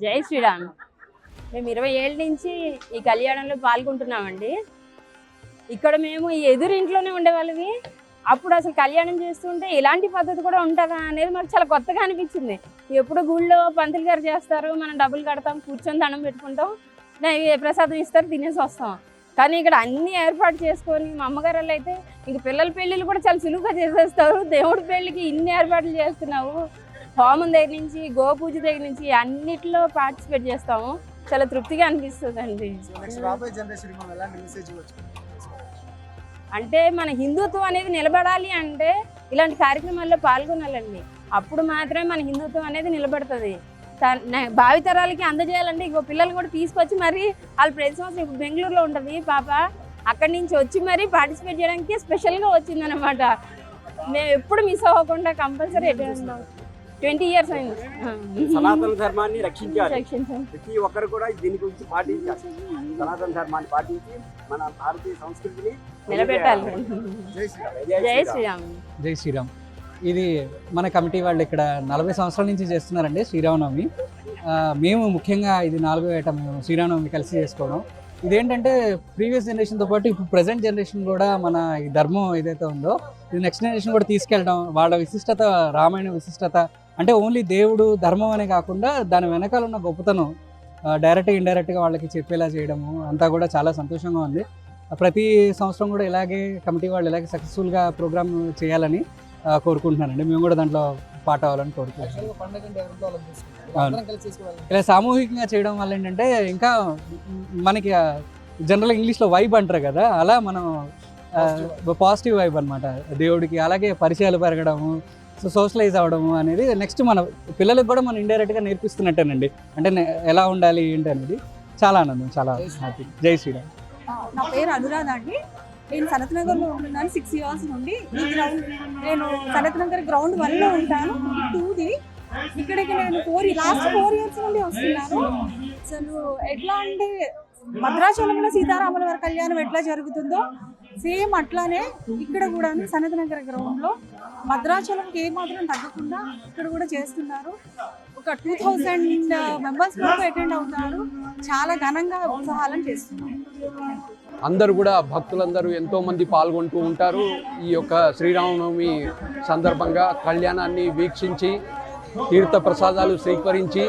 జై శ్రీరామ్. మేము ఇరవై ఏళ్ళ నుంచి ఈ కళ్యాణంలో పాల్గొంటున్నామండి. ఇక్కడ మేము ఈ ఎదురింట్లోనే ఉండేవాళ్ళవి. అప్పుడు అసలు కళ్యాణం చేస్తుంటే ఇలాంటి పద్ధతి కూడా ఉంటుందా అనేది మాకు చాలా కొత్తగా అనిపించింది. ఎప్పుడు గుళ్ళో పంతులు గారు చేస్తారు మనం డబ్బులు కడతాం కూర్చొని దండం పెట్టుకుంటాం నైవే- ప్రసాదం ఇస్తారు తినేసి వస్తాం. కానీ ఇక్కడ అన్ని ఏర్పాటు చేసుకొని మా అమ్మగారు వాళ్ళు అయితే ఇంక పిల్లల పెళ్ళిళ్ళు కూడా చాలా సులువుగా చేసేస్తారు. దేవుడి పెళ్ళికి ఇన్ని ఏర్పాట్లు చేస్తున్నావు. హోమం దగ్గర నుంచి గోపూజ దగ్గర నుంచి అన్నిట్లో పార్టిసిపేట్ చేస్తాము. చాలా తృప్తిగా అనిపిస్తుంది అండి అంటే మన హిందుత్వం అనేది నిలబడాలి అంటే ఇలాంటి కార్యక్రమాల్లో పాల్గొనాలండి. అప్పుడు మాత్రమే మన హిందుత్వం అనేది నిలబడుతుంది. భావితరాలకి అందజేయాలంటే ఇంకో పిల్లలు కూడా తీసుకొచ్చి మరి వాళ్ళు ప్రతి సంవత్సరం ఇప్పుడు బెంగళూరులో ఉంటుంది పాప. అక్కడి నుంచి వచ్చి మరి పార్టిసిపేట్ చేయడానికి స్పెషల్గా వచ్చిందనమాట మేము ఎప్పుడు మిస్ అవ్వకుండా కంపల్సరీ ట్వంటీ ఇయర్స్ అయింది. సనాతన ధర్మాన్ని రక్షించాలి. రక్షించాం. ప్రతి ఒక్కరు కూడా దీని గురించి పాటించాలి. సనాతన ధర్మాన్ని పాటించి మన భారతీయ సంస్కృతిని నిలబెట్టాలి. జై శ్రీరామ్. జై శ్రీరామ్. ఇది మన కమిటీ వాళ్ళు ఇక్కడ నలభై సంవత్సరాల నుంచి చేస్తున్నారండి శ్రీరామనవమి. మేము ముఖ్యంగా ఇది నాలుగో ఏట మేము శ్రీరామనవమి కలిసి చేసుకోవడం. ఇదేంటంటే ప్రీవియస్ జనరేషన్తో పాటు ఇప్పుడు ప్రజెంట్ జనరేషన్ కూడా మన ఈ ధర్మం ఏదైతే ఉందో ఇది నెక్స్ట్ జనరేషన్ కూడా తీసుకెళ్ళడం వాళ్ళ విశిష్టత రామాయణ విశిష్టత అంటే ఓన్లీ దేవుడు ధర్మం అనే కాకుండా దాని వెనకాల ఉన్న గొప్పతనం డైరెక్ట్ ఇండైరెక్ట్గా వాళ్ళకి చెప్పేలా చేయడము అంతా కూడా చాలా సంతోషంగా ఉంది. ప్రతి సంవత్సరం కూడా ఇలాగే కమిటీ వాళ్ళు ఇలాగే సక్సెస్ఫుల్గా ప్రోగ్రామ్ చేయాలని కోరుకుంటున్నానండి. మేము కూడా దాంట్లో పాట అవ్వాలని కోరుకుంటున్నాం. ఇలా సామూహికంగా చేయడం వల్ల ఏంటంటే ఇంకా మనకి జనరల్ ఇంగ్లీష్లో వైబ్ అంటారు కదా అలా మనం పాజిటివ్ వైబ్ అనమాట దేవుడికి అలాగే పరిచయాలు పెరగడము సో సోషలైజ్ అవ్వడము అనేది నెక్స్ట్ మన పిల్లలకు కూడా మనం ఇండైరెక్ట్గా నేర్పిస్తున్నట్టేనండి. అంటే ఎలా ఉండాలి ఏంటి అనేది చాలా ఆనందం చాలా హ్యాపీ జై శ్రీరామ్. నా పేరు అనురాధ అండి. నేను సనత్ నగర్లో ఉంటున్నాను సిక్స్ ఇయర్స్ నుండి. ఈ గ్రౌండ్ నేను సనత్ నగర్ గ్రౌండ్ వన్లో ఉంటాను టూది. ఇక్కడికి నేను ఫోర్ లాస్ట్ ఫోర్ ఇయర్స్ నుండి వస్తున్నాను. అసలు ఎట్లా అంటే భద్రాచలంలో సీతారాముల వారి కళ్యాణం ఎట్లా జరుగుతుందో సేమ్ అట్లానే ఇక్కడ కూడా సనత్ నగర్ గ్రౌండ్లో భద్రాచలంకి ఏమాత్రం తగ్గకుండా ఇక్కడ కూడా చేస్తున్నారు. ఒక టూ థౌజండ్ మెంబర్స్ వరకు అటెండ్ అవుతారు. చాలా ఘనంగా ఉత్సాహాలను చేస్తున్నారు. అందరూ కూడా భక్తులందరూ ఎంతోమంది పాల్గొంటూ ఉంటారు. ఈ యొక్క శ్రీరామనవమి సందర్భంగా కళ్యాణాన్ని వీక్షించి తీర్థ ప్రసాదాలు స్వీకరించి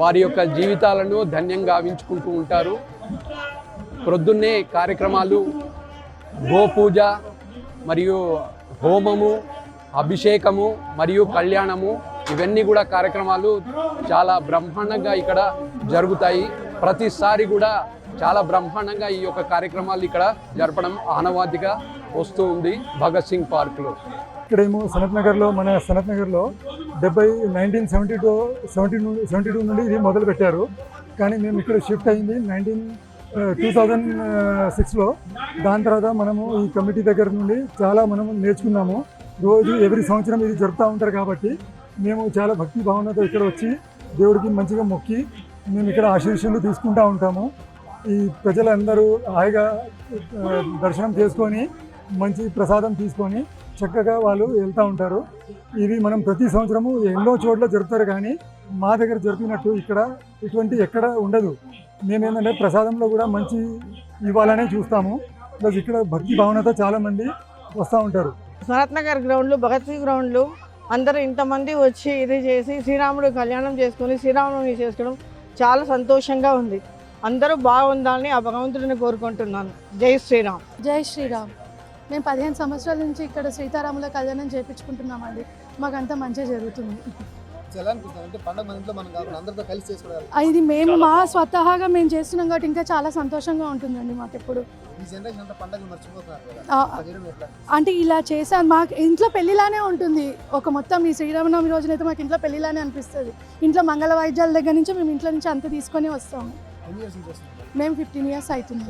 వారి యొక్క జీవితాలను ధన్యంగా గావించుకుంటూ ఉంటారు. ప్రొద్దున్నే కార్యక్రమాలు గోపూజ మరియు హోమము అభిషేకము మరియు కళ్యాణము ఇవన్నీ కూడా కార్యక్రమాలు చాలా బ్రహ్మాండంగా ఇక్కడ జరుగుతాయి. ప్రతిసారి కూడా చాలా బ్రహ్మాండంగా ఈ యొక్క కార్యక్రమాలు ఇక్కడ జరపడం ఆనవాదిగా వస్తూ ఉంది భగత్ సింగ్ పార్క్లో. ఇక్కడేమో సనత్ నగర్లో మన సనత్ నగర్లో డెబ్బై nineteen seventy two seventy seventy two నుండి ఇది మొదలు పెట్టారు కానీ మేము ఇక్కడ షిఫ్ట్ అయింది నైన్టీన్ టూ థౌజండ్ సిక్స్లో దాని తర్వాత మనము ఈ కమిటీ దగ్గర నుండి చాలా మనము నేర్చుకున్నాము. రోజు ఎవ్రీ సంవత్సరం ఇది జరుపుతూ ఉంటారు కాబట్టి మేము చాలా భక్తి భావనతో ఇక్కడ వచ్చి దేవుడికి మంచిగా మొక్కి మేము ఇక్కడ ఆశీర్షులు తీసుకుంటూ ఉంటాము. ఈ ప్రజలందరూ హాయిగా దర్శనం చేసుకొని మంచి ప్రసాదం తీసుకొని చక్కగా వాళ్ళు వెళ్తూ ఉంటారు. ఇవి మనం ప్రతి సంవత్సరము ఎన్నో చోట్ల జరుపుతారు కానీ మా దగ్గర జరిపినట్టు ఇక్కడ ఇటువంటి ఎక్కడ ఉండదు. మేమేంటంటే ప్రసాదంలో కూడా మంచి ఇవ్వాలనే చూస్తాము. ప్లస్ ఇక్కడ భక్తి భావనతో చాలామంది వస్తూ ఉంటారు. భరత్ నగర్ గ్రౌండ్లు భగత్ సింగ్ గ్రౌండ్లు అందరూ ఇంతమంది వచ్చి ఇది చేసి శ్రీరాముడు కళ్యాణం చేసుకొని శ్రీరాముని చేసుకోవడం చాలా సంతోషంగా ఉంది. అందరూ బాగుండాలని ఆ భగవంతుడిని కోరుకుంటున్నాను. జై శ్రీరామ్. జై శ్రీరామ్. మేము పదిహేను సంవత్సరాల నుంచి ఇక్కడ సీతారాముల కళ్యాణం చేయించుకుంటున్నామండి మాకంతా మంచిగా జరుగుతుంది. ఎలా ఇది మేము మా స్వతహాగా మేము చేస్తున్నాం కాబట్టి ఇంకా చాలా సంతోషంగా ఉంటుందండి మాకు ఎప్పుడు. అంటే ఇలా చేసాను మాకు ఇంట్లో పెళ్ళిలానే ఉంటుంది. ఒక మొత్తం ఈ శ్రీరామనవమి రోజునైతే మాకు ఇంట్లో పెళ్ళిలానే అనిపిస్తుంది. ఇంట్లో మంగళ వాయిద్యాల దగ్గర నుంచి మేము ఇంట్లో నుంచి అంత తీసుకొని వస్తాము. మేము ఫిఫ్టీన్ ఇయర్స్ ఎలా అవుతుంది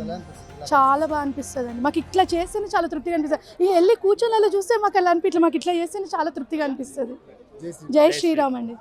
చాలా బాగా అనిపిస్తుంది అండి మాకు ఇట్లా చేస్తేనే చాలా తృప్తిగా అనిపిస్తుంది. ఈ వెళ్ళి కూర్చొని చూస్తే మాకు అలా అనిపించలేదు మాకు ఇట్లా చేస్తేనే చాలా తృప్తిగా అనిపిస్తుంది. జై శ్రీరామ్ అండి.